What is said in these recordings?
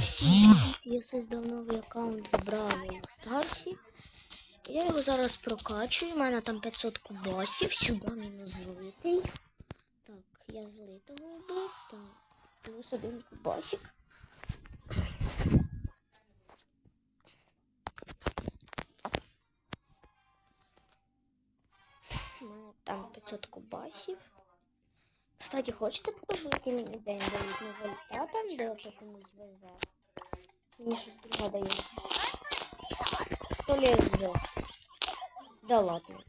Всім я создав новий аккаунт в Бравл Старсі. Я його зараз прокачую. У мене там 500 кубасів. Сюди мінус злитий. Так, я злитого вбив. Так, плюс один кубасик. У мене там 500 кубасів. Кстати, хочете покажу, який мені день дають на вольта там, де ото комусь везе? Мені щось друге дається. То ли звезд. Да ладно.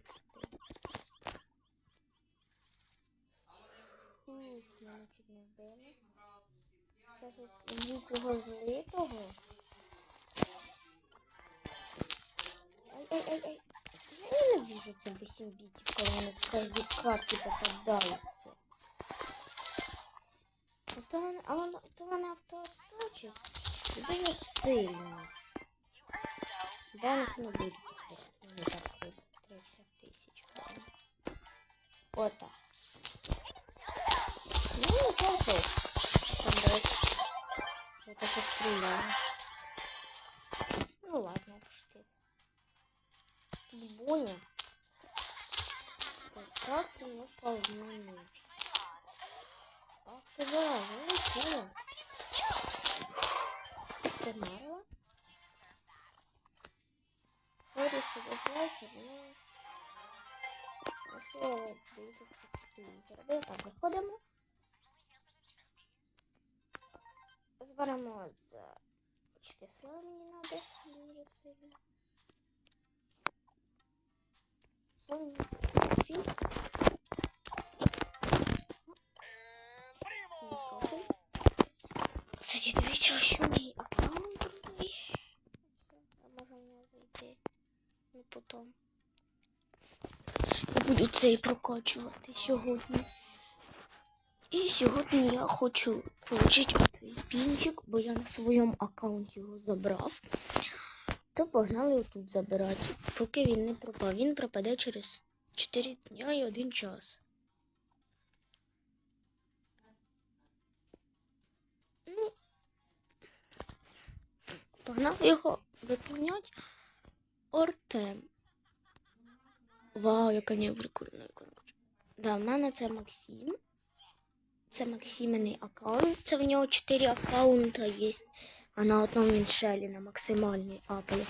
Фух, мене чуть не вбили. Зараз от вб'ю цього злитого. Ай-ай-ай-ай. Я ненавижу ці 8 бітів, коли вони в кожній картці попадаються. А то а вона, то вона автоатачить. І дуже сильно. Банк не буде. Не так буде. 30 тисяч. гривень. Ота. Ну, неплохо. Там дает. Это что стреляю. Ну ладно, пошли. Тут Боня. Ну що, дивіться, скільки ти зробив. Так, виходимо. Зберемо за чудеса мені надо дуже сильно. Сон, фіг. Нікого. Кстати, дивіться, що мій аккаунт другий. А може не зайти. Ну потім. Буду цей прокачувати сьогодні. І сьогодні я хочу отримати оцей пінчик, бо я на своєму аккаунті його забрав. То погнали отут забирати, поки він не пропав. Він пропаде через 4 дня і 1 час. Ну, погнали його виповнять Артем. Вау, яка не прикольна іконка. Да, в мене це Максим. Це Максиминий аккаунт. Це в нього 4 аккаунта є. А на одному він Шелі на максимальній апає.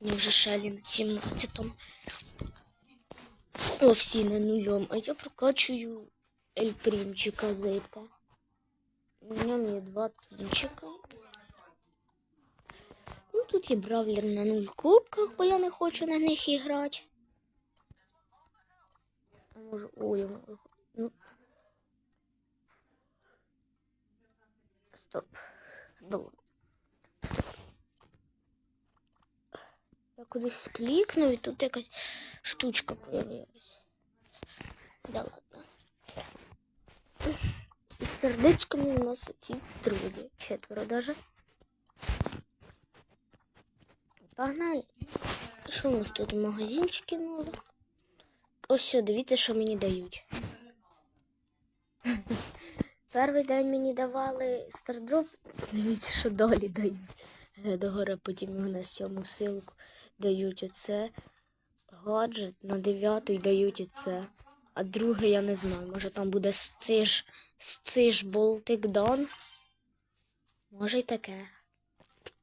У нього вже Шелі на 17-му. О, всі на нульом. А я прокачую Ель Примчика Зета. На ньому є два пінчика. Ну, тут є бравлер на нуль кубках, бо я не хочу на них іграти. А може, ой, я можу- ну. Стоп. Ну. Стоп. Я кудись клікнув і тут якась штучка появилась. Да ладно. Із сердечками у нас ці троє, четверо даже. Погнали. Що у нас тут магазинчики нові? Ось що, дивіться, що мені дають. Перший день мені давали стардроп. Дивіться, що далі дають. Е, Догори потім його на сьому силку дають оце. Гаджет на дев'яту дають оце. А друге я не знаю. Може там буде сциж, сциж болтик Дон. Може й таке.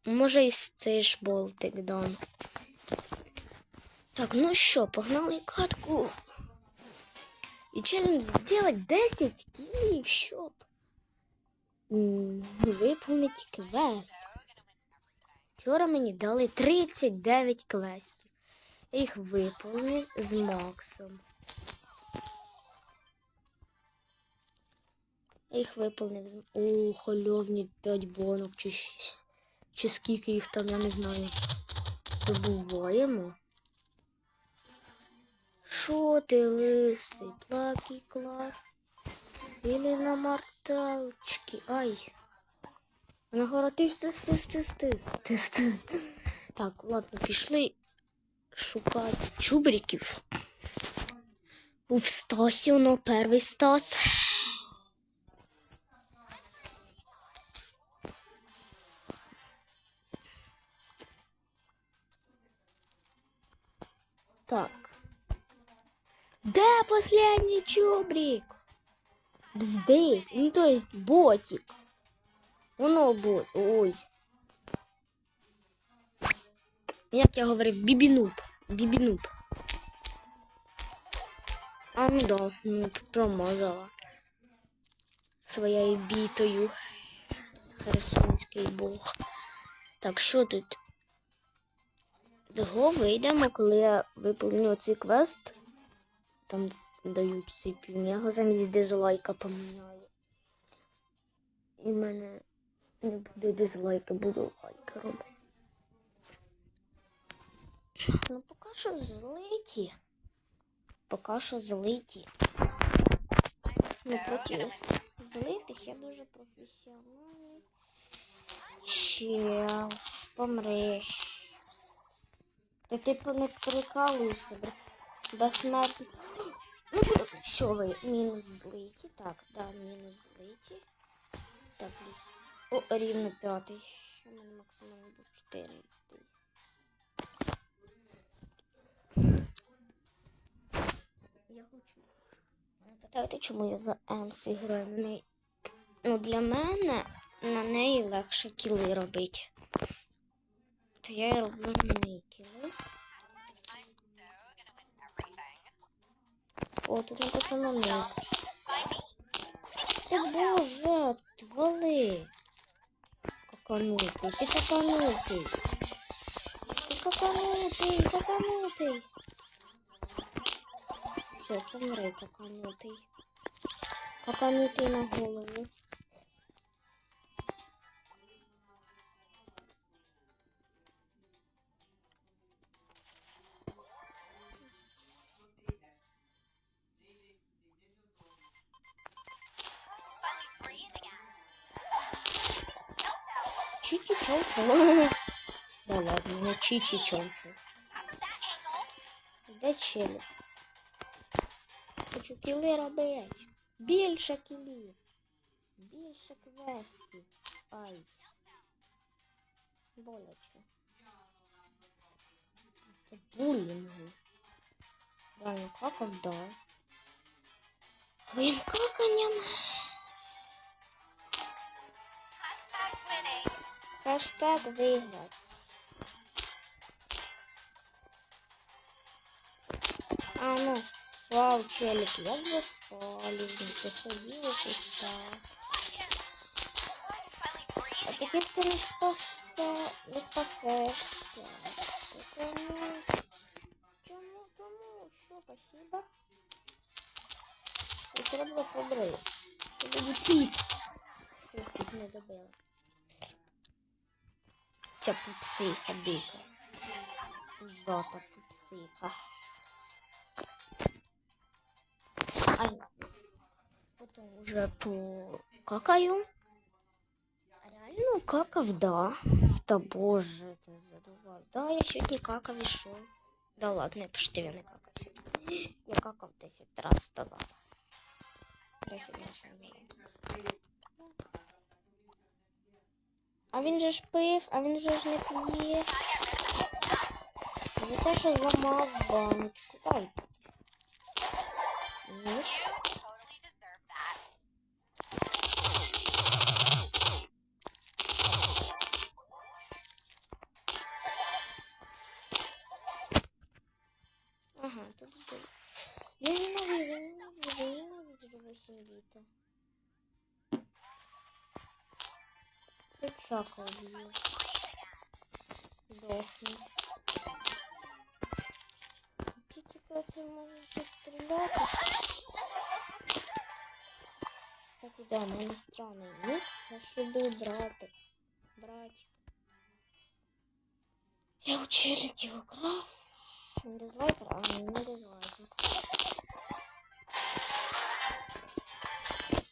Може і сциж болтик Дон. Так, ну що, погнали катку. І челлендж сделать 10 кілів, щоб виповнити квест. Вчора мені дали 39 квестів. Я їх виповнив з Максом. Я їх виповнив з О, хольовні 5 бонок чи 6. Чи скільки їх там, я не знаю. Добуваємо. Шо ты лисий, плаки клар? Или на марталочки. Ай. Вона гора тис тис тис тис тис тис тис. Так, ладно, пішли шукати чубриків. Був Стасі, воно перший Стас. Так. Де последній чубрик? Бздить. Ну, то есть ботик. Воно бот. Ой. Як я говорив, бібінуб. Бібінуб. А ну да, ну промазала. Своєю бітою. Херсонський бог. Так, що тут? Того вийдемо, коли я виповню цей квест. Там дають цей півня, я його замість дизлайка поміняю. І в мене не буде дизлайка, буду лайк робити. Ну, поки що злиті. Поки що злиті. Ну, проти злитих я дуже професіональний. Чел, помри. Ти типу не прикалуєшся без, безсмертно. Все, ви мінус злиті. Так, да, мінус злиті. Так. О, рівно п'ятий. У мене максимально був 14. Я хочу. Мене Питаєте, чому я за Емс граю на? Ну, для мене на неї легше кіли робити. То я і роблю на неї кіли. О, тут написано ник. О боже, отвали. Каканутий, ти каканутий. Ти каканутий, каканутий. Все, помри, каканутий. Каканутий на голову. Ладно, не чичи чоу Де челік? Хочу кіли робити. Більше кілів. Більше квестів. Ай. Боляче. Це булінг. Реально какав, да. Своїм каканням. Хэштег выиграть. А ну, вау, челик, я бы спали, посадил куста. А теперь ты не спасся, не спасешься. Чому? Чому, чому? Що, спасибо? І треба побрити. Це буде піп. Ох, чуть не добила. Ця пупсиха дика. Зота пупсиха. Ай, ладно. Потом уже покакаю. Реально какав, да. Да боже, это задувал. Да, я сьогодні какав і що? Да ладно, я пошти я не какав сьогодні. Я какав 10 раз назад. 10 разів назад. А він же ж пив, а він же ж не п'є. За те, що зламав баночку. Ай. Ні. Ага, тут был. Я ненавижу, ненавижу, ненавижу 8 бита. Тут шака убью. Дохни. Ти типа це можеш да, в мене странний ник. Я ж іду брати. Братик. Я у челиків украв. Дизлайкер, а не дизлайкер.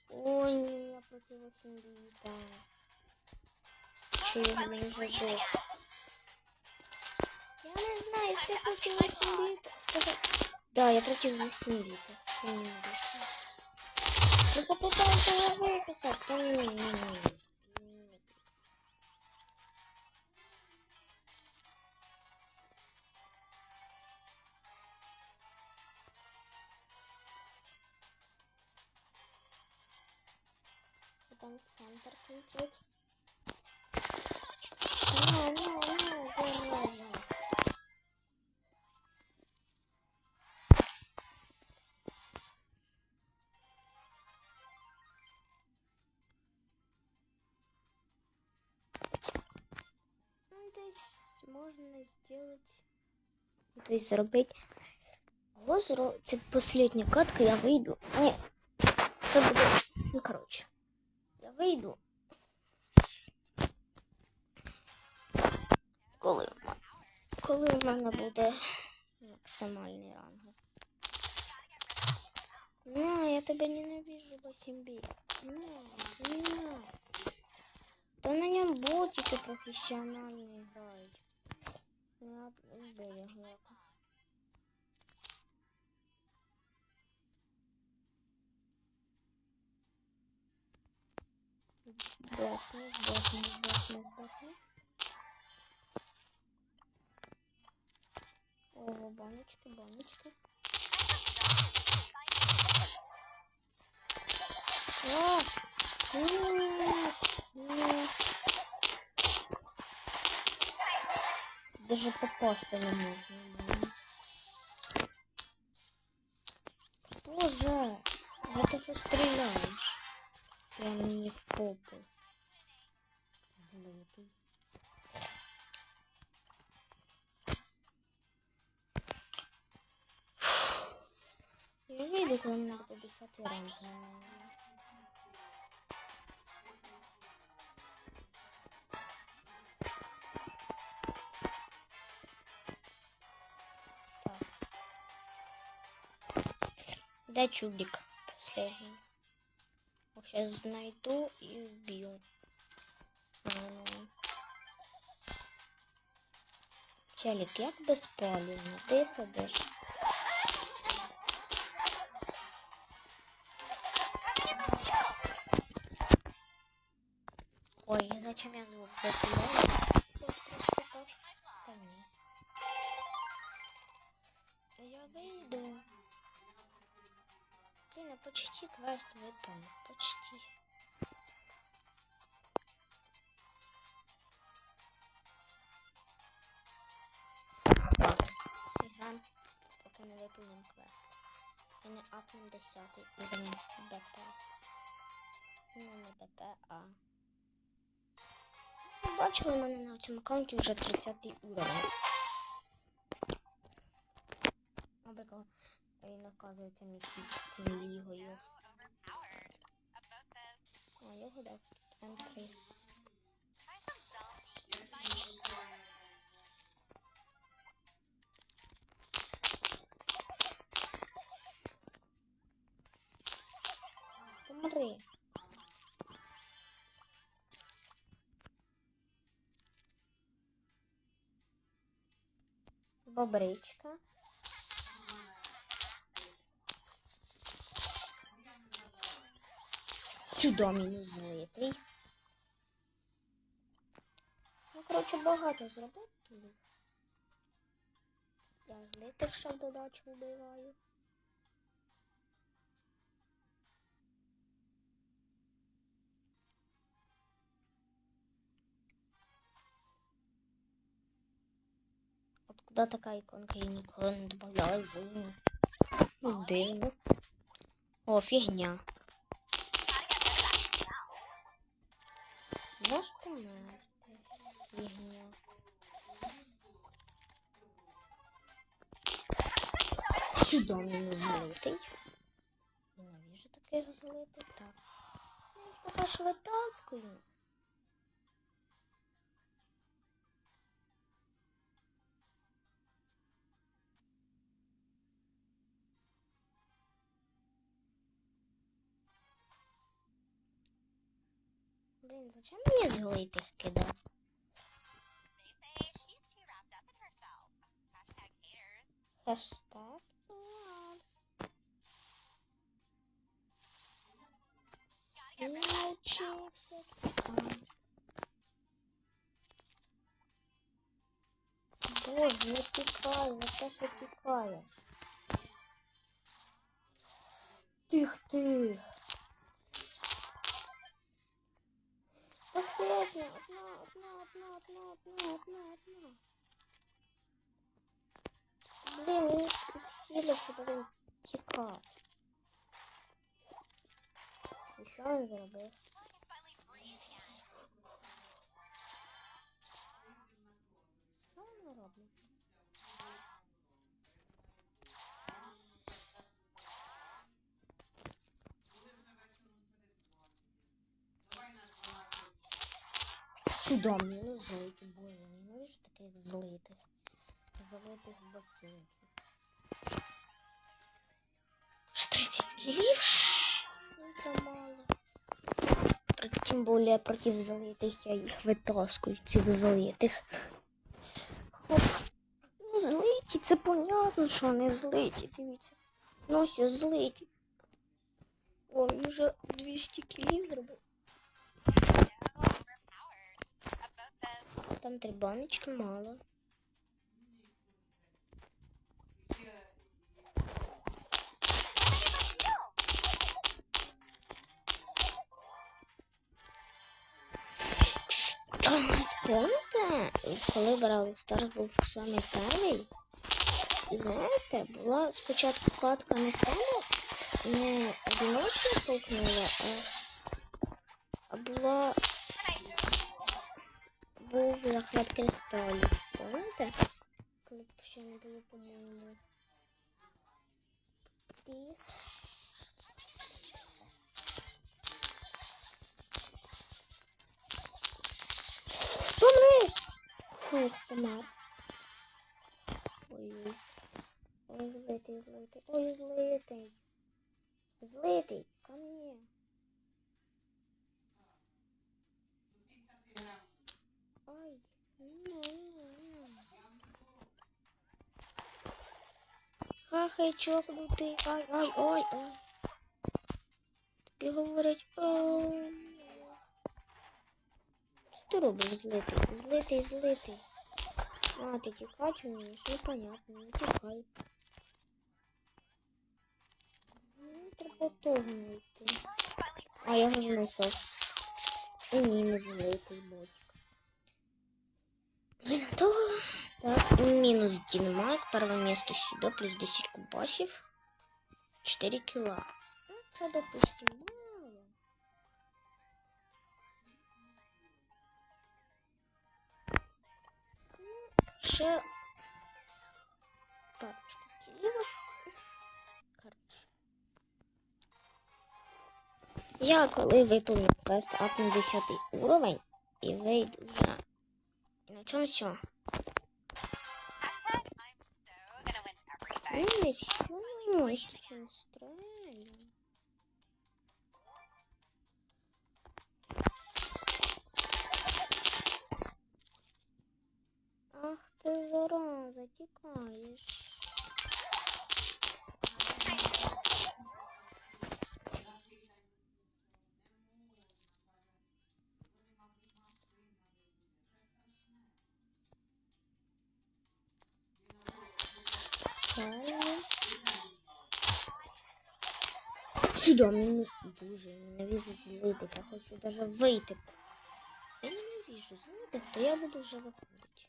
Ой, я проти 8 бита. Чи його не забув? Я не знаю, если я против 8 бита. это- Да, я против 8 бита. Я не могу. Ну попытаем положить это. Там центр смотреть. Можна зробити. Тобто зробити. Озеро, це последня катка, я вийду. Ні, це буде. Ну, коротше. Я вийду. Коли, в м- коли в мене буде максимальний ранг. На, я тебе ненавижу, 8 бій. На, на. Та на ньому ботики професіональні грають. Вбив його якось. Здохни, здохни, здохни, здохни. Ого, баночки, баночки. Даже попасть не можно. блин. Боже, да ты что стреляешь? Я не в попу. Злитый. Я вийду, коли мене буде 10 ранг. Де чубик последний? Сейчас знайду и убью. Челік, як безполівно, ти сидиш. Ой, зачем я звук запиляю? Почти квест выполнил. Почти. Іграємо, поки не виповним квест. І не апнем 10 уровень БП. Не БП, а... Бачили, у мене на цьому аккаунті вже 30 уровень. Він оказується міфічною лігою. А, його дав М3. Помри. Бобричка. Сюди мінус злитий. Ну, коротше, багато зробити туди. Я злитих ще в додачу вбиваю. От куди така іконка я ніколи не додавала в жизни. Дивно. О, фігня. Можеш померти. Фігня. Сюди мінус злитий. Ненавижу таких злитих. Так. Я поки Блін, зачем мені злитих кидати? Хештег. Научився. Боже, не тікай, не те, що тікаєш. Тих, Последня, одна, одна, одна, одна, одна, одна, одна. Блин, мені хілився, блин, тікав. І що він? Сюда мені ну злити, боже, ненавижу таких злитих. Злитих. Аж 30 кілів? Ну, Це мало. Тим більше проти злитих я їх витаскую, цих злитих. Хоп. Ну, злиті, це понятно, що вони злиті, дивіться. Ну, все, злиті. О, вже 200 кілів зробив. Там три баночки мало. Помните, коли брали Старс був саме перший, знаєте, була спочатку вкладка не стала, не одиночно столкнула, а, а була був захват кристалів. Помните? Коли ще не було, по-моєму. Тіс. Помри! Фух, помер. Ой-ой. Ой, злитий, злитий. Ой, злитий. Злитий, ко мне. Ай, ну, ну. Хахай, чокнутий. Ай, ай, ой, ой. Тобі говорять, ой. Що ти робиш злитий? Злитий, злитий. А, ти тікати вмієш? Ну, понятно, не тікай. Ну, треба того знайти. А, я його знайшов. І мінус злитий ботик. То... Так, минус динамайк, первое место сюда, плюс 10 кубасів. 4 кіла. Ну, це, допустим, мало. Ну, ще парочку кілів. Короче. Я коли виповню квест ап на 10 уровень і вийду вже. на цьому все. Ой, Ах ты зараза, тікаєш. Сюда ну, ну, Сюди мені дуже ненавіжу злити. Я хочу даже выйти. Я ненавіжу злити, то я буду уже выходить.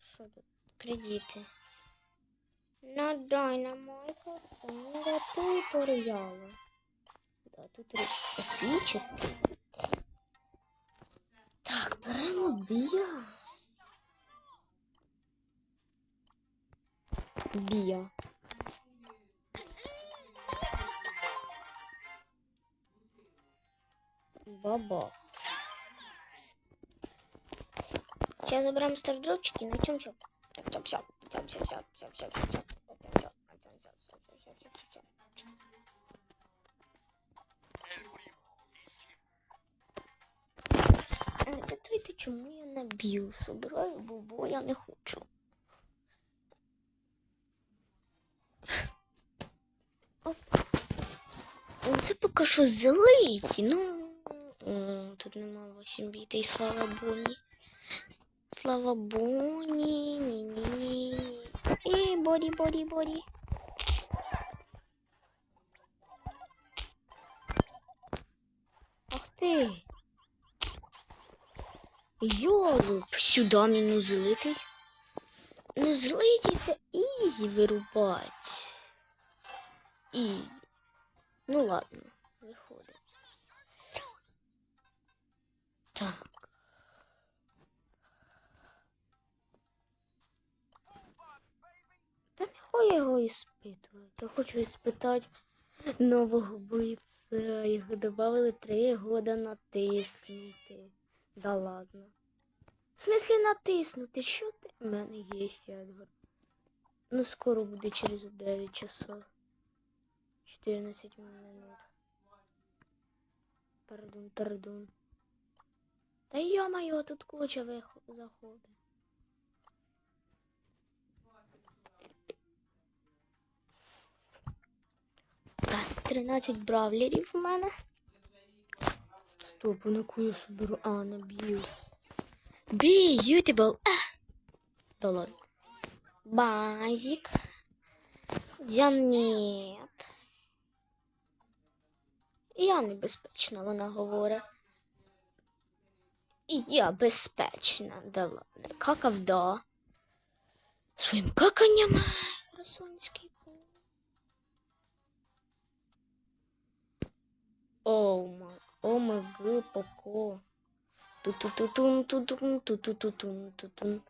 Что тут? Кредити. Надай на мой косу, да тут реально. Да, тут речі. Бія. Бія. Баба. Сейчас забираем стардропчики и начнем все. Все, все, все, все, все, все, все, все. запитуєте, чому я не б'ю соброю, бо, бо я не хочу. Оп. Ну, це поки що залиті, ну О, тут нема 8 біти, і слава Боні. Слава Боні, ні ні ні І борі, борі, борі. Ах ти! Йолуп, сюди мені злитий. Ну, злитий це ізі вирубать. Ізі. Ну ладно, виходить. Так. Та не хочу його іспитувати. Я хочу іспитати нового бойця. Його додали три года натиснути. Да ладно. В смислі натиснути? Що ти? У мене є Едвард. Ну, скоро буде через 9 часов. 14 минут. Пардон, пардон. Та йо-моє, тут куча заходить. Так, 13 бравлерів у мене. Стоп, на яку я соберу? А, на б'ю. Бьютибл. Да ладно. Базик. Джанет. Я небезпечна, вона говорить. Я безпечна, да ладно. Какав, да. Своїм каканням. Красунський. Оу о май г, поко. Ту-ту-ту-тун, ту-тун, ту-ту-ту-тун, ту-тун.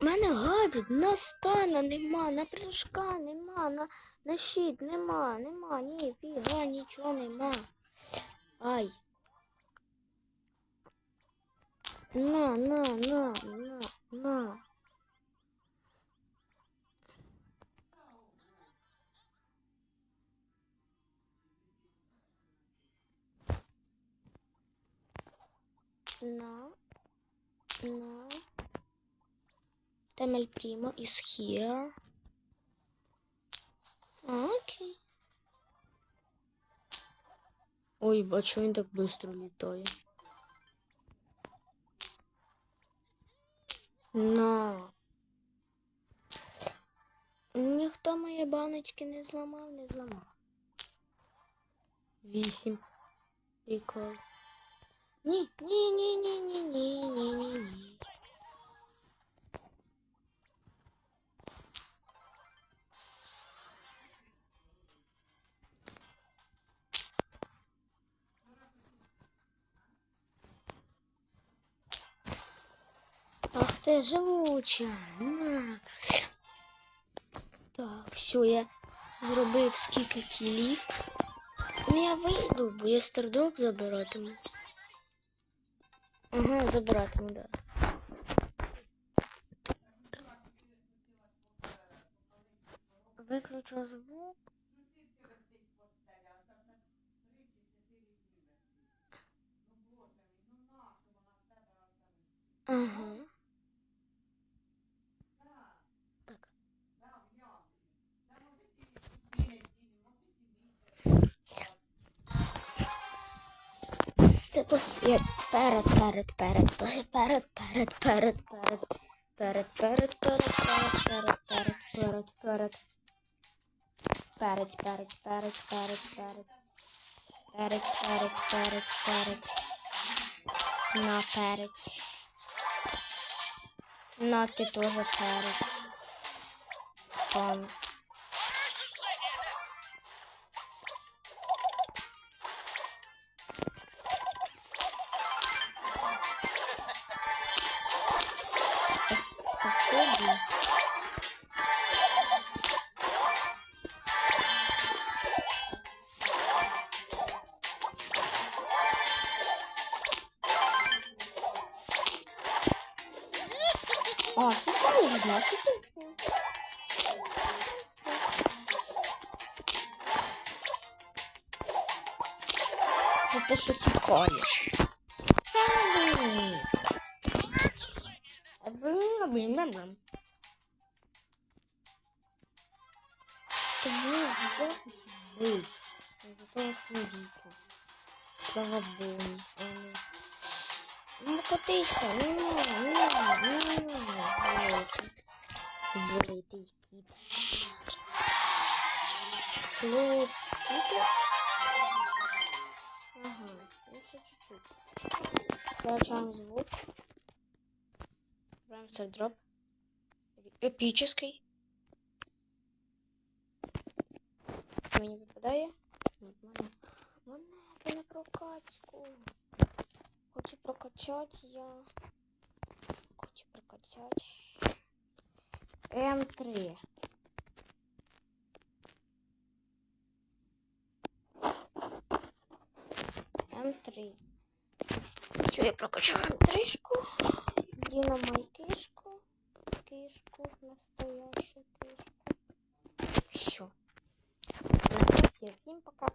У мене гаджет на стана нема, на прыжка нема, на, на щит нема, нема, ні, фіга, нічого нема. Ай. На, на, на, на, на. На, на. Темель Primo is here. А, Окей. Ой, а чого він так швидко літає? На. Ніхто мої баночки не зламав, не зламав. Вісім. Прикол. Ні, ні, ні, ні, ні, ні, ні, ні, ні. Ах ти живуча. На. Так, все, я зробив скільки кілів. Ну, я вийду, бо я стардроп забиратиму. Ага, за братом, да. Выключу звук. Ага. Це пос... я перед, перед, перед, перед, перед, перед, перед, перед, перед, перед, перед, перед, перед, перед, перед, перець, перець, перець, перець, перець, перець, перець, перець, перець, на перець, на ти теж перець, Başlıyor? яєчко. Злитий кіт. Плюс світло. Ага, ну ще чуть-чуть. Включаем звук. Выбираем сардроп. Эпический. Мы не выпадая. Ладно, ладно, на прокачку. Хочу прокачати я. Хочу прокачати. М3. М3. Що я прокачу М3-шку. Динамай кишку. Кишку. Настоящую кишку. Все. Всем пока.